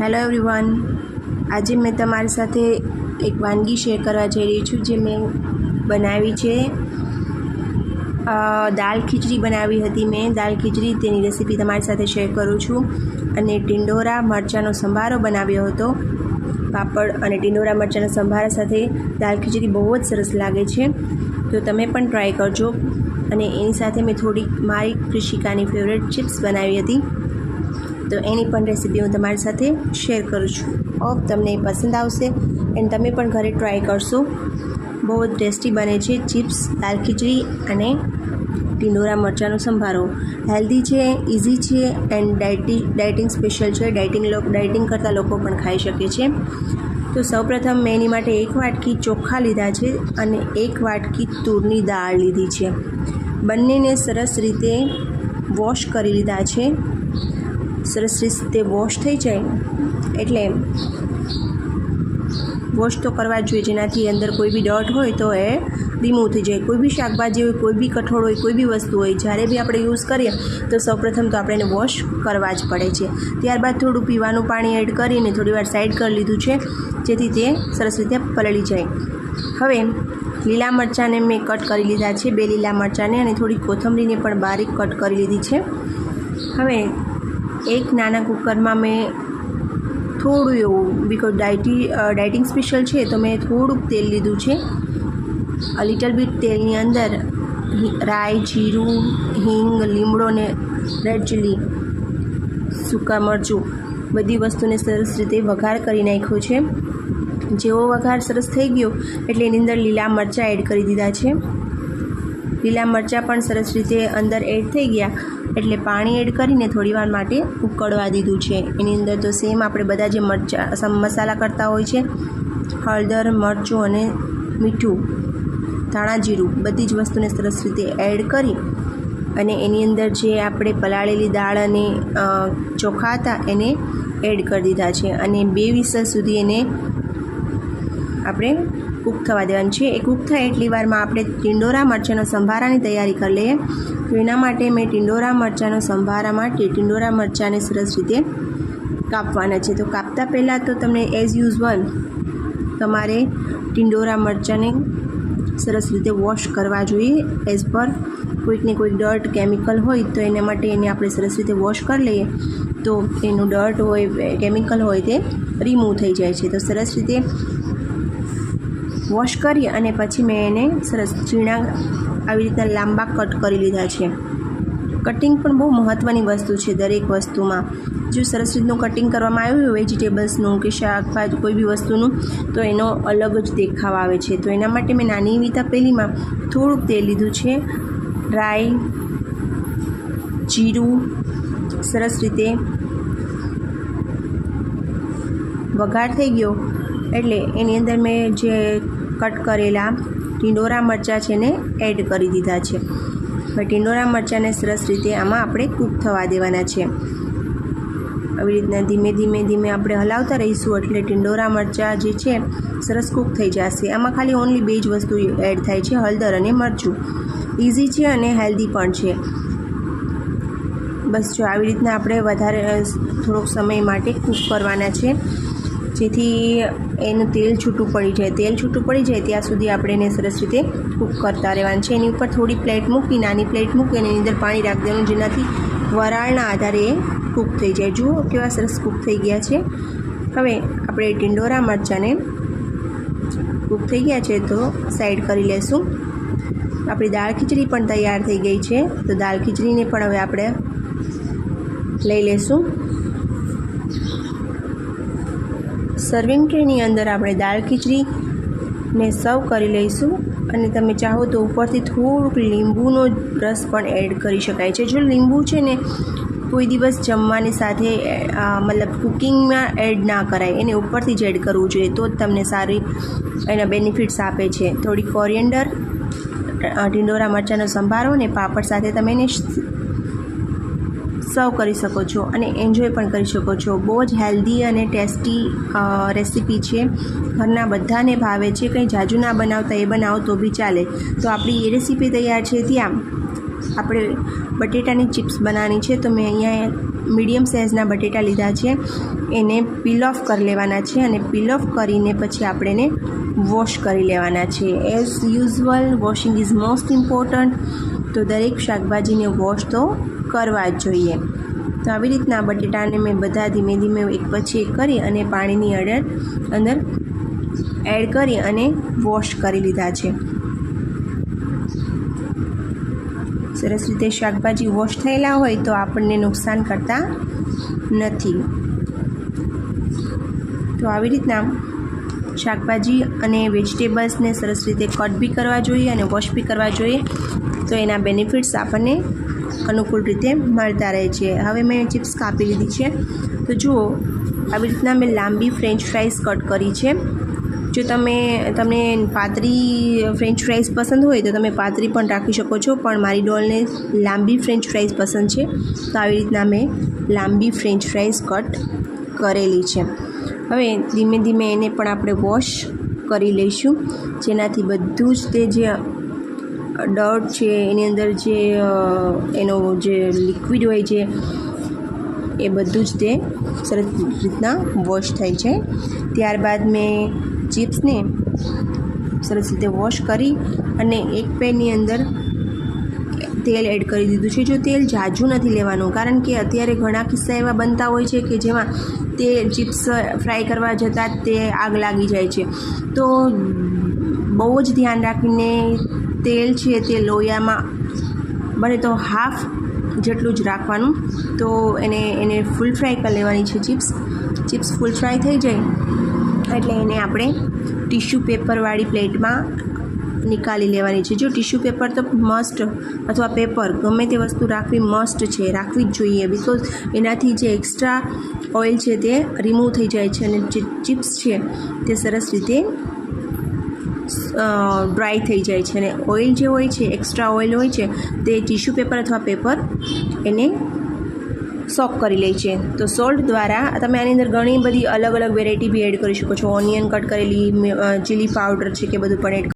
Hello everyone આજે મેં તમારી સાથે એક વાનગી શેર કરવા જઈ રહી છું જે મેં બનાવી છે. દાલ ખીચડી બનાવી હતી મેં. દાલ ખીચડી તેની રેસીપી તમારી સાથે શેર કરું છું. અને ટિંડોરા મરચાંનો સંભારો બનાવ્યો હતો. પાપડ અને ટિંડોરા મરચાંના સંભારા સાથે દાલ ખીચડી બહુ જ સરસ લાગે છે. તો તમે પણ ટ્રાય કરજો. અને એની સાથે મેં થોડી મારી કૃષિકાની ફેવરેટ ચિપ્સ બનાવી હતી. તો એની પણ રેસીપી હું તમારી સાથે શેર કરું છું. ઓફ તમને પસંદ આવશે એન્ડ તમે પણ ઘરે ટ્રાય કરશો. બહુ જ ટેસ્ટી બને છે ચિપ્સ દાલ ખીચડી અને ટીંડોરા મરચાંનો સંભારો. હેલ્ધી છે ઇઝી છે એન્ડ ડાયટી ડાયટિંગ સ્પેશિયલ છે. ડાયટિંગ ડાયટિંગ કરતા લોકો પણ ખાઈ શકે છે. તો સૌપ્રથમ મેં એની માટે એક વાટકી ચોખા લીધા છે અને એક વાટકી તુરની દાળ લીધી છે. બંનેને સરસ રીતે વોશ કરી લીધા છે. સરસ રીતે વોશ થઈ જાય. એટલે વોશ તો કરવા જ જોઈએ. જેનાથી અંદર કોઈ બી ડર્ટ હોય તો એ રિમૂવ થઈ જાય. કોઈ બી શાકભાજી હોય, કોઈ બી કઠોળ હોય, કોઈ બી વસ્તુ હોય, જ્યારે બી આપણે યુઝ કરીએ, તો સૌપ્રથમ તો આપણે એને વોશ કરવા જ પડે છે. ત્યારબાદ થોડું પીવાનું પાણી એડ કરીને થોડી વાર સાઈડ કરી લીધું છે, જેથી તે સરસ રીતે પલળી જાય. હવે લીલા મરચાંને મેં કટ કરી લીધા છે, બે લીલા મરચાંને અને થોડી કોથમરીને પણ બારીક કટ કરી લીધી છે. હવે એક નાના કુકરમાં મેં થોડું એવું બિકોઝ ડાયટી ડાયટિંગ સ્પેશિયલ છે, તો મેં થોડુંક તેલ લીધું છે. લિટલ બીટ તેલની અંદર રાઈ, જીરું, હિંગ, લીમડો ને રેડ ચીલી સૂકા મરચું બધી વસ્તુને સરસ રીતે વઘાર કરી નાખ્યો છે. જેવો વઘાર સરસ થઈ ગયો, એટલે એની અંદર લીલા મરચાં એડ કરી દીધા છે. લીલા મરચાં પણ સરસ રીતે અંદર એડ થઈ ગયા. એટલે પાણી એડ કરીને થોડીવાર માટે ઉકળવા દીધું છે. એની અંદર તો સેમ આપણે બધા જે મરચાં મસાલા કરતા હોય છે, હળદર, મરચું અને મીઠું, ધાણા જીરું, બધી જ વસ્તુને સરસ રીતે એડ કરી અને એની અંદર જે આપણે પલાળેલી દાળ અને ચોખા હતા એને એડ કરી દીધા છે. અને બે વિસલ સુધી એને આપણે કૂક થવા દેવાનું છે. એ કૂક થાય એટલી વારમાં આપણે ટિંડોરા મરચાંનો સંભારાની તૈયારી કરી લઈએ. તો એના માટે મેં ટિંડોરા મરચાંનો સંભારા માટે ટિંડોરા મરચાંને સરસ રીતે કાપવાના છે. તો કાપતા પહેલાં તો તમને એઝ યુઝવલ તમારે ટિંડોરા મરચાંને સરસ રીતે વોશ કરવા જોઈએ. એઝ પર કોઈકને કોઈક ડર્ટ કેમિકલ હોય તો એના માટે એને આપણે સરસ રીતે વોશ કરી લઈએ. તો એનું ડર્ટ હોય કેમિકલ હોય તે રિમૂવ થઈ જાય છે. તો સરસ રીતે વોશ કરી અને પછી મેં એને સરસ ઝીણા આવી રીતના લાંબા કટ કરી લીધા છે. કટિંગ પણ બહુ મહત્ત્વની વસ્તુ છે દરેક વસ્તુમાં. જો સરસ રીતનું કટિંગ કરવામાં આવ્યું હોય, વેજીટેબલ્સનું કે શાકભાજી કોઈ બી વસ્તુનું, તો એનો અલગ જ દેખાવ આવે છે. તો એના માટે મેં નાની એવી તપેલીમાં થોડુંક તેલ લીધું છે. રાઈ જીરું, સરસ રીતે વઘાર થઈ ગયો. એટલે એની અંદર મેં જે કટ કરેલા ટીંડોરા મરચાં છે ને એડ કરી દીધા છે. હવે ટીંડોરા મરચાંને સરસ રીતે આમાં આપણે કૂક થવા દેવાના છે. આવી રીતના ધીમે ધીમે ધીમે આપણે હલાવતા રહીશું એટલે ટિંડોરા મરચાં જે છે સરસ કૂક થઈ જશે. આમાં ખાલી ઓનલી બે જ વસ્તુ એડ થાય છે, હળદર અને મરચું. ઇઝી છે અને હેલ્ધી પણ છે. બસ જો આવી રીતના આપણે વધારે થોડોક સમય માટે કૂક કરવાના છે. જેથી એનું તેલ છૂટું પડી જાય. તેલ છૂટું પડી જાય ત્યાં સુધી આપણે એને સરસ રીતે કૂક કરતા રહેવાનું છે. એની ઉપર થોડી પ્લેટ મૂકી નાની પ્લેટ મૂકી અને એની અંદર પાણી રાખી દેવાનું, જેનાથી વરાળના આધારે એ કૂક થઈ જાય. જુઓ કેવા સરસ કૂક થઈ ગયા છે. હવે આપણે ટિંડોરા મરચાંને કૂક થઈ ગયા છે તો સાઈડ કરી લેશું. આપણી દાળ ખીચડી પણ તૈયાર થઈ ગઈ છે. તો દાળ ખીચડીને પણ હવે આપણે લઈ લેશું. સર્વિંગ ટ્રેની અંદર આપણે દાળ ખીચડીને સર્વ કરી લઈશું. અને તમે ચાહો તો ઉપરથી થોડુંક લીંબુનો રસ પણ એડ કરી શકાય છે. જો લીંબુ છે ને કોઈ દિવસ જમવાની સાથે મતલબ કુકિંગમાં એડ ના કરાય, એને ઉપરથી જ એડ કરવું જોઈએ, તો જ તમને સારી એના બેનિફિટ્સ આપે છે. થોડી કોરિયન્ડર ઢીંડોરા મરચાંનો સંભારો અને પાપડ સાથે તમે એને સર્વ કરી શકો છો અને એન્જોય પણ કરી શકો છો. બહુ જ હેલ્ધી અને ટેસ્ટી રેસીપી છે. ઘરના બધાને ભાવે છે. કંઈ જાજુ ના બનાવતા એ બનાવો તો બી ચાલે. તો આપણી એ રેસીપી તૈયાર છે ત્યાં. આપણે બટેટાની ચિપ્સ બનાવવાની છે. તો મેં અહીંયા મીડિયમ સાઇઝના બટેટા લીધા છે. એને પીલ ઓફ કરી લેવાના છે અને પીલ ઓફ કરીને પછી આપણે એને વોશ કરી લેવાના છે. As usual washing is most important તો દરેક શાકભાજીને વોશ તો કરવા જ જોઈએ. તો આવી રીતના બટેટાને મેં બધા ધીમે ધીમે એક પછી એક કરી અને પાણીની અડર અંદર એડ કરી અને વોશ કરી લીધા છે. સરસ રીતે શાકભાજી વોશ થયેલા હોય તો આપણને નુકસાન કરતા નથી. તો આવી રીતના શાકભાજી અને વેજીટેબલ્સને સરસ રીતે કટ બી કરવા જોઈએ અને વોશ બી કરવા જોઈએ. તો એના બેનિફિટ્સ આપણને અનુકૂળ રીતે મળતા રહે છે. હવે મેં ચિપ્સ કાપી લીધી છે. તો જુઓ, આવી રીતના મેં લાંબી ફ્રેન્ચ ફ્રાઈઝ કટ કરી છે. જો તમે, તમને પાતળી ફ્રેન્ચ ફ્રાઈઝ પસંદ હોય તો તમે પાતળી પણ રાખી શકો છો, પણ મારી ડોલને લાંબી ફ્રેન્ચ ફ્રાઈઝ પસંદ છે. તો આવી રીતના મેં લાંબી ફ્રેન્ચ ફ્રાઈઝ કટ કરેલી છે. હવે ધીમે ધીમે એને પણ આપણે વોશ કરી લઈશું. જેનાથી બધું જ તે જે ડર્ટ છે, એની અંદર જે એનો જે લિક્વિડ હોય છે, એ બધું જ તે સરસ રીતના વોશ થાય છે. ત્યારબાદ મેં ચિપ્સને સરસ રીતે વોશ કરી અને એક પેનની અંદર તેલ એડ કરી દીધું છે. જો તેલ ઝાઝું નથી લેવાનું, કારણ કે અત્યારે ઘણા કિસ્સા એવા બનતા હોય છે કે જેમાં તે ચિપ્સ ફ્રાય કરવા જતાં તે આગ લાગી જાય છે. તો બહુ જ ધ્યાન રાખીને તેલ છે તે લોયામાં બને તો હાફ જેટલું જ રાખવાનું. તો એને એને ફૂલ ફ્રાય કરી લેવાની છે ચિપ્સ. ચિપ્સ ફૂલ ફ્રાય થઈ જાય એટલે એને આપણે ટીશ્યુ પેપરવાળી પ્લેટમાં નીકાળી લેવાની છે. જો ટિશ્યુ પેપર તો મસ્ટ અથવા પેપર ગમે તે વસ્તુ રાખવી મસ્ટ છે, રાખવી જ જોઈએ બિકોઝ એનાથી જે એક્સ્ટ્રા ઓઇલ છે તે રિમૂવ થઈ જાય છે અને જે ચિપ્સ છે તે સરસ રીતે ડ્રાય થઈ જાય છે અને ઓઇલ જે હોય છે એક્સ્ટ્રા ઓઇલ હોય છે, તે ટીશ્યુ પેપર અથવા પેપર એને સોક કરી લે છે. તો સોલ્ટ દ્વારા તમે આની અંદર ઘણી બધી અલગ અલગ વેરાયટી બી એડ કરી શકો છો. ઓનિયન કટ કરેલી ચીલી પાવડર છે કે બધું પણ એડ